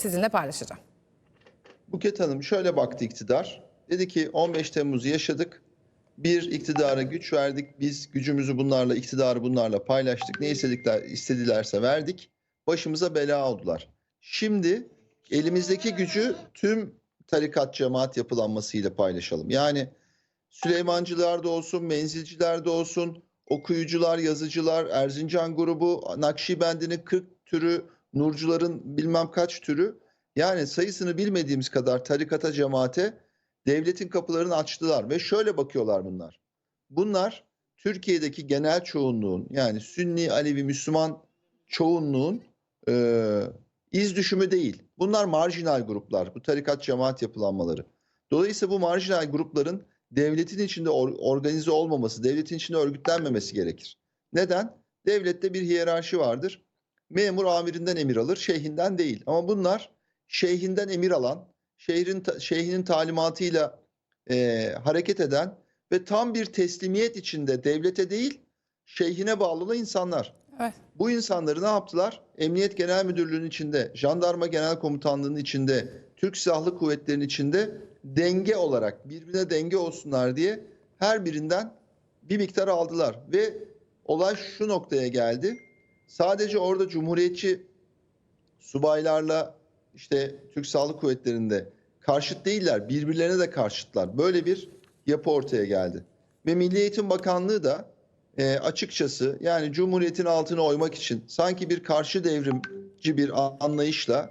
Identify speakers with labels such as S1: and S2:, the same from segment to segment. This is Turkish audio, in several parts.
S1: sizinle paylaşacağım.
S2: Buket Hanım şöyle baktı iktidar. Dedi ki 15 Temmuz'u yaşadık. Bir iktidara güç verdik. Biz gücümüzü bunlarla, iktidarı bunlarla paylaştık. Ne istedikler, istedilerse verdik. Başımıza bela oldular. Şimdi elimizdeki gücü tüm tarikat cemaat yapılanmasıyla paylaşalım. Yani Süleymancılar da olsun, menzilciler de olsun, okuyucular, yazıcılar, Erzincan grubu, Nakşibendi'nin 40 türü, Nurcuların bilmem kaç türü. Yani sayısını bilmediğimiz kadar tarikata, cemaate devletin kapılarını açtılar ve şöyle bakıyorlar bunlar. Bunlar Türkiye'deki genel çoğunluğun yani Sünni, Alevi, Müslüman çoğunluğun e, iz düşümü değil. Bunlar marjinal gruplar, bu tarikat cemaat yapılanmaları. Dolayısıyla bu marjinal grupların devletin içinde or- organize olmaması, devletin içinde örgütlenmemesi gerekir. Neden? Devlette bir hiyerarşi vardır. Memur amirinden emir alır, şeyhinden değil. Ama bunlar şeyhinden emir alan, şehrin şeyhinin talimatıyla e, hareket eden ve tam bir teslimiyet içinde devlete değil, şeyhine bağlı olan insanlar.
S1: Evet.
S2: Bu insanları ne yaptılar? Emniyet Genel Müdürlüğü'nün içinde, Jandarma Genel Komutanlığı'nın içinde, Türk Silahlı Kuvvetleri'nin içinde denge olarak birbirine denge olsunlar diye her birinden bir miktar aldılar. Ve olay şu noktaya geldi. Sadece orada Cumhuriyetçi subaylarla işte Türk Silahlı Kuvvetleri'nde karşıt değiller, birbirlerine de karşıtlar. Böyle bir yapı ortaya geldi. Ve Milli Eğitim Bakanlığı da e, açıkçası yani Cumhuriyet'in altına oymak için sanki bir karşı devrimci bir anlayışla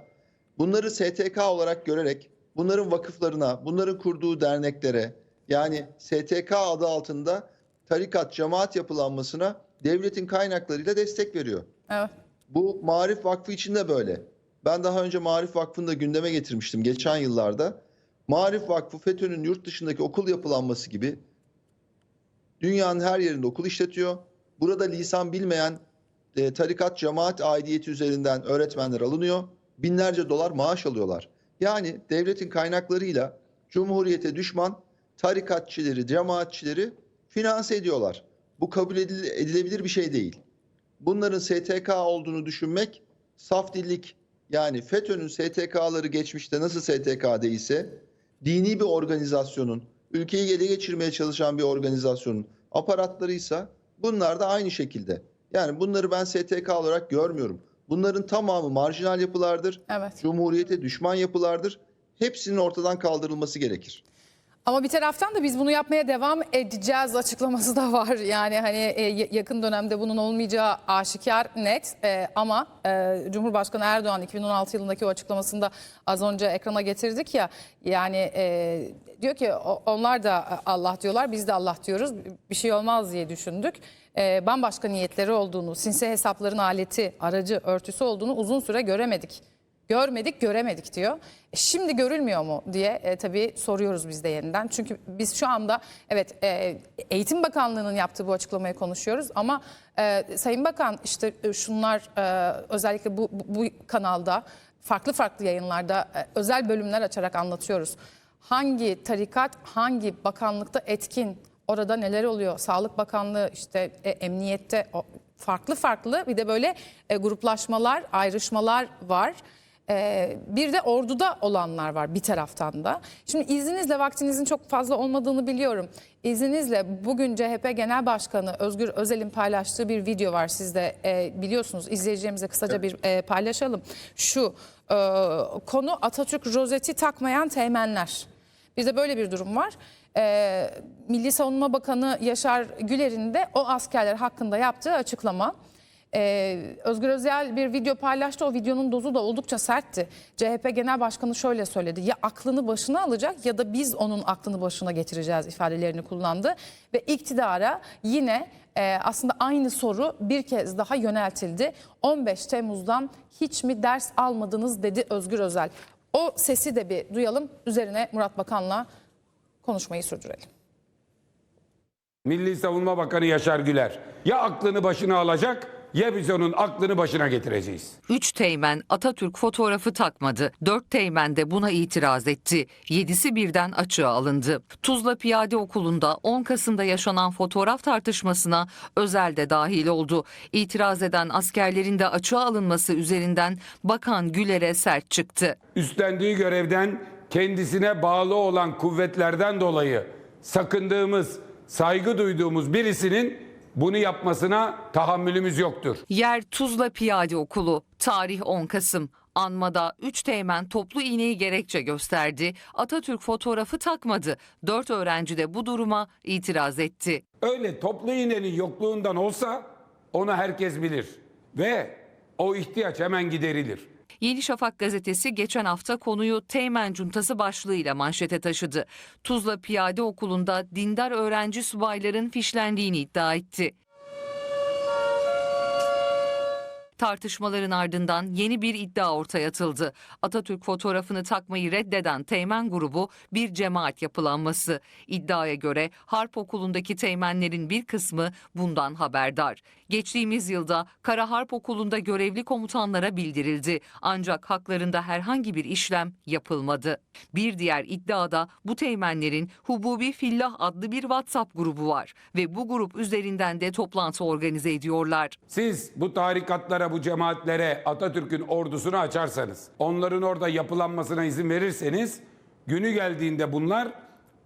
S2: bunları STK olarak görerek bunların vakıflarına, bunların kurduğu derneklere yani STK adı altında tarikat, cemaat yapılanmasına devletin kaynaklarıyla destek veriyor.
S1: Evet.
S2: Bu Marif Vakfı için de böyle. Ben daha önce Marif Vakfı'nı da gündeme getirmiştim geçen yıllarda. Marif Vakfı FETÖ'nün yurt dışındaki okul yapılanması gibi dünyanın her yerinde okul işletiyor. Burada lisan bilmeyen e, tarikat cemaat aidiyeti üzerinden öğretmenler alınıyor. Binlerce dolar maaş alıyorlar. Yani devletin kaynaklarıyla Cumhuriyete düşman tarikatçileri, cemaatçileri finanse ediyorlar. Bu kabul edile- edilebilir bir şey değil bunların STK olduğunu düşünmek saf dillik. Yani FETÖ'nün STK'ları geçmişte nasıl STK değilse dini bir organizasyonun, ülkeyi ele geçirmeye çalışan bir organizasyonun aparatlarıysa bunlar da aynı şekilde. Yani bunları ben STK olarak görmüyorum. Bunların tamamı marjinal yapılardır.
S1: Evet.
S2: Cumhuriyete düşman yapılardır. Hepsinin ortadan kaldırılması gerekir.
S1: Ama bir taraftan da biz bunu yapmaya devam edeceğiz açıklaması da var. Yani hani e, yakın dönemde bunun olmayacağı aşikar net E, ama e, Cumhurbaşkanı Erdoğan 2016 yılındaki o açıklamasında az önce ekrana getirdik ya yani diyor ki onlar da Allah diyorlar biz de Allah diyoruz bir şey olmaz diye düşündük. Bambaşka niyetleri olduğunu, sinsi hesapların aleti, aracı, örtüsü olduğunu uzun süre göremedik. Görmedik, göremedik diyor. E, Şimdi görülmüyor mu diye e, tabii soruyoruz biz de yeniden. Çünkü biz şu anda evet e, Eğitim Bakanlığı'nın yaptığı bu açıklamayı konuşuyoruz ama e, Sayın Bakan işte e, şunlar e, özellikle bu, bu, bu kanalda farklı farklı yayınlarda e, özel bölümler açarak anlatıyoruz. Hangi tarikat hangi bakanlıkta etkin orada neler oluyor? Sağlık Bakanlığı işte e, emniyette o, farklı farklı bir de böyle e, gruplaşmalar, ayrışmalar var. Ee, bir de orduda olanlar var bir taraftan da. Şimdi izninizle vaktinizin çok fazla olmadığını biliyorum. İzninizle bugün CHP Genel Başkanı Özgür Özel'in paylaştığı bir video var sizde Ee, biliyorsunuz izleyicilerimize kısaca bir e, paylaşalım. Şu e, konu Atatürk rozeti takmayan teğmenler. Bir de böyle bir durum var. Ee, Milli Savunma Bakanı Yaşar Güler'in de o askerler hakkında yaptığı açıklama. Ee, Özgür Özel bir video paylaştı. O videonun dozu da oldukça sertti. CHP Genel Başkanı şöyle söyledi. Ya aklını başına alacak ya da biz onun aklını başına getireceğiz ifadelerini kullandı. Ve iktidara yine e, aslında aynı soru bir kez daha yöneltildi. 15 Temmuz'dan hiç mi ders almadınız dedi Özgür Özel. O sesi de bir duyalım. Üzerine Murat Bakan'la konuşmayı sürdürelim.
S3: Milli Savunma Bakanı Yaşar Güler ya aklını başına alacak ya biz onun aklını başına getireceğiz.
S4: Üç teğmen Atatürk fotoğrafı takmadı. Dört teğmen de buna itiraz etti. Yedisi birden açığa alındı. Tuzla Piyade Okulu'nda 10 Kasım'da yaşanan fotoğraf tartışmasına özel de dahil oldu. İtiraz eden askerlerin de açığa alınması üzerinden Bakan Güler'e sert çıktı.
S3: Üstlendiği görevden kendisine bağlı olan kuvvetlerden dolayı sakındığımız, saygı duyduğumuz birisinin bunu yapmasına tahammülümüz yoktur.
S4: Yer Tuzla Piyade Okulu. Tarih 10 Kasım. Anmada 3 teğmen toplu iğneyi gerekçe gösterdi. Atatürk fotoğrafı takmadı. 4 öğrenci de bu duruma itiraz etti.
S3: Öyle toplu iğnenin yokluğundan olsa onu herkes bilir ve o ihtiyaç hemen giderilir.
S4: Yeni Şafak gazetesi geçen hafta konuyu Teğmen Cuntası başlığıyla manşete taşıdı. Tuzla Piyade Okulu'nda dindar öğrenci subayların fişlendiğini iddia etti. Tartışmaların ardından yeni bir iddia ortaya atıldı. Atatürk fotoğrafını takmayı reddeden Teğmen grubu bir cemaat yapılanması. İddiaya göre Harp Okulu'ndaki teğmenlerin bir kısmı bundan haberdar. Geçtiğimiz yılda Kara Harp Okulu'nda görevli komutanlara bildirildi. Ancak haklarında herhangi bir işlem yapılmadı. Bir diğer iddiada bu teğmenlerin Hububi Fillah adlı bir WhatsApp grubu var ve bu grup üzerinden de toplantı organize ediyorlar.
S3: Siz bu tarikatlara, bu cemaatlere Atatürk'ün ordusunu açarsanız, onların orada yapılanmasına izin verirseniz, günü geldiğinde bunlar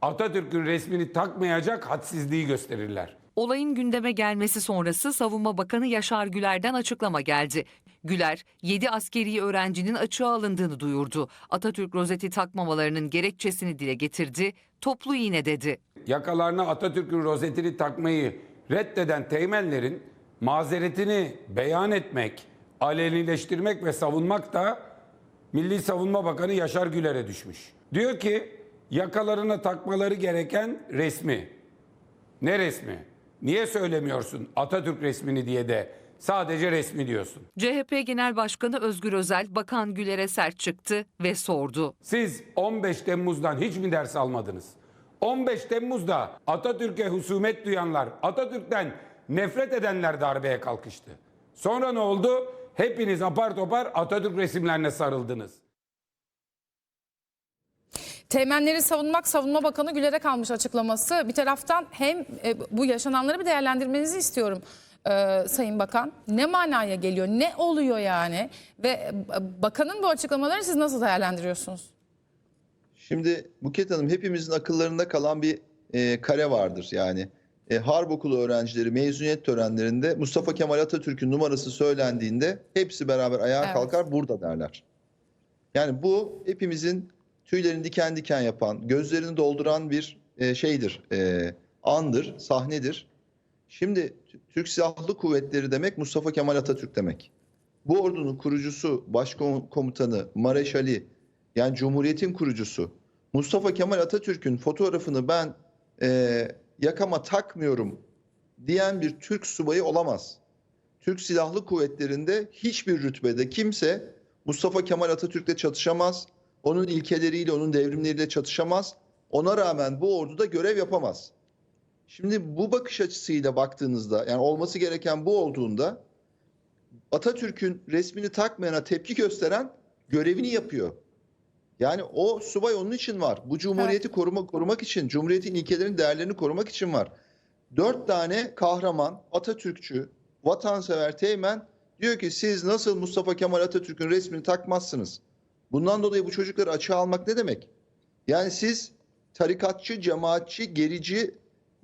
S3: Atatürk'ün resmini takmayacak hadsizliği gösterirler.
S4: Olayın gündeme gelmesi sonrası Savunma Bakanı Yaşar Güler'den açıklama geldi. Güler, 7 askeri öğrencinin açığa alındığını duyurdu. Atatürk rozeti takmamalarının gerekçesini dile getirdi. Toplu iğne dedi.
S3: Yakalarına Atatürk'ün rozetini takmayı reddeden teğmenlerin mazeretini beyan etmek, alenileştirmek ve savunmak da Milli Savunma Bakanı Yaşar Güler'e düşmüş. Diyor ki yakalarına takmaları gereken resmi. Ne resmi? Niye söylemiyorsun Atatürk resmini diye de sadece resmi diyorsun.
S4: CHP Genel Başkanı Özgür Özel, Bakan Güler'e sert çıktı ve sordu.
S3: Siz 15 Temmuz'dan hiç mi ders almadınız? 15 Temmuz'da Atatürk'e husumet duyanlar, Atatürk'ten nefret edenler darbeye kalkıştı. Sonra ne oldu? Hepiniz apar topar Atatürk resimlerine sarıldınız.
S1: Teğmenleri savunmak Savunma Bakanı Güler'e kalmış açıklaması. Bir taraftan hem e, bu yaşananları bir değerlendirmenizi istiyorum e, Sayın Bakan. Ne manaya geliyor? Ne oluyor yani? Ve e, bakanın bu açıklamaları siz nasıl değerlendiriyorsunuz?
S2: Şimdi Buket Hanım hepimizin akıllarında kalan bir e, kare vardır yani. E, Harp Okulu öğrencileri mezuniyet törenlerinde Mustafa Kemal Atatürk'ün numarası söylendiğinde hepsi beraber ayağa
S1: Evet.
S2: kalkar burada derler. Yani bu hepimizin tüylerini diken diken yapan, gözlerini dolduran bir e, şeydir, e, andır, sahnedir. Şimdi Türk Silahlı Kuvvetleri demek Mustafa Kemal Atatürk demek. Bu ordunun kurucusu, başkomutanı, mareşali, yani Cumhuriyet'in kurucusu Mustafa Kemal Atatürk'ün fotoğrafını ben e, yakama takmıyorum diyen bir Türk subayı olamaz. Türk Silahlı Kuvvetleri'nde hiçbir rütbede kimse Mustafa Kemal Atatürk'le çatışamaz. Onun ilkeleriyle, onun devrimleriyle çatışamaz. Ona rağmen bu orduda görev yapamaz. Şimdi bu bakış açısıyla baktığınızda yani olması gereken bu olduğunda Atatürk'ün resmini takmayana tepki gösteren görevini yapıyor. Yani o subay onun için var. Bu cumhuriyeti koruma, korumak için, cumhuriyetin ilkelerini, değerlerini korumak için var. Dört tane kahraman, Atatürkçü, vatansever teğmen diyor ki siz nasıl Mustafa Kemal Atatürk'ün resmini takmazsınız? Bundan dolayı bu çocukları açığa almak ne demek? Yani siz tarikatçı, cemaatçi, gerici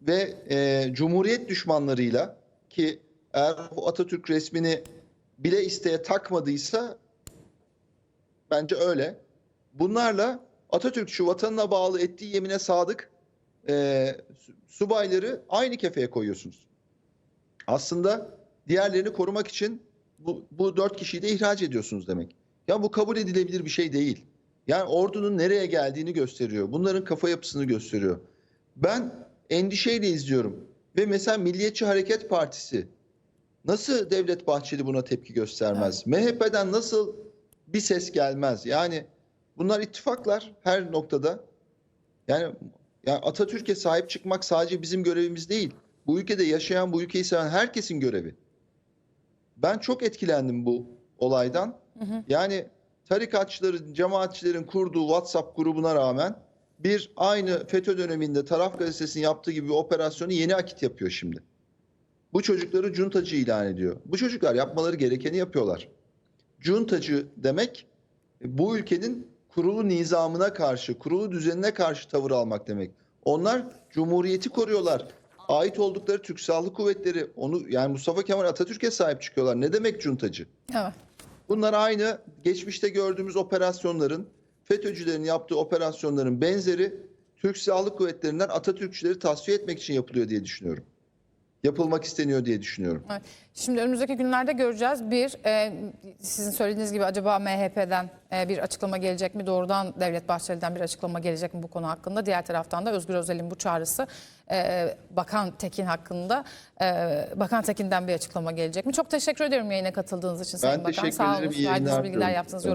S2: ve e, cumhuriyet düşmanlarıyla ki eğer o Atatürk resmini bile isteye takmadıysa bence öyle. Bunlarla Atatürkçü vatanına bağlı ettiği yemine sadık e, subayları aynı kefeye koyuyorsunuz. Aslında diğerlerini korumak için bu, bu dört kişiyi de ihraç ediyorsunuz demek. Ya bu kabul edilebilir bir şey değil. Yani ordunun nereye geldiğini gösteriyor. Bunların kafa yapısını gösteriyor. Ben endişeyle izliyorum. Ve mesela Milliyetçi Hareket Partisi nasıl Devlet Bahçeli buna tepki göstermez? MHP'den nasıl bir ses gelmez? Yani bunlar ittifaklar her noktada. Yani, yani Atatürk'e sahip çıkmak sadece bizim görevimiz değil. Bu ülkede yaşayan, bu ülkeyi seven herkesin görevi. Ben çok etkilendim bu olaydan. Yani tarikatçıların, cemaatçilerin kurduğu WhatsApp grubuna rağmen bir aynı FETÖ döneminde Taraf Gazetesi'nin yaptığı gibi bir operasyonu Yeni Akit yapıyor şimdi. Bu çocukları cuntacı ilan ediyor. Bu çocuklar yapmaları gerekeni yapıyorlar. Cuntacı demek bu ülkenin kurulu nizamına karşı, kurulu düzenine karşı tavır almak demek. Onlar cumhuriyeti koruyorlar. Ait oldukları Türk Silahlı Kuvvetleri, onu yani Mustafa Kemal Atatürk'e sahip çıkıyorlar. Ne demek cuntacı?
S1: Evet.
S2: Bunlar aynı geçmişte gördüğümüz operasyonların, FETÖ'cülerin yaptığı operasyonların benzeri Türk Silahlı Kuvvetleri'nden Atatürkçüleri tasfiye etmek için yapılıyor diye düşünüyorum. Yapılmak isteniyor diye düşünüyorum.
S1: Evet. Şimdi önümüzdeki günlerde göreceğiz. Bir, e, sizin söylediğiniz gibi acaba MHP'den e, bir açıklama gelecek mi? Doğrudan Devlet Bahçeli'den bir açıklama gelecek mi bu konu hakkında? Diğer taraftan da Özgür Özel'in bu çağrısı e, Bakan Tekin hakkında. e, Bakan Tekin'den bir açıklama gelecek mi? Çok teşekkür ediyorum yayına katıldığınız için Sayın Bakan.
S2: teşekkür
S1: Sağ olun. Verdiğiniz bilgiler yaptınız.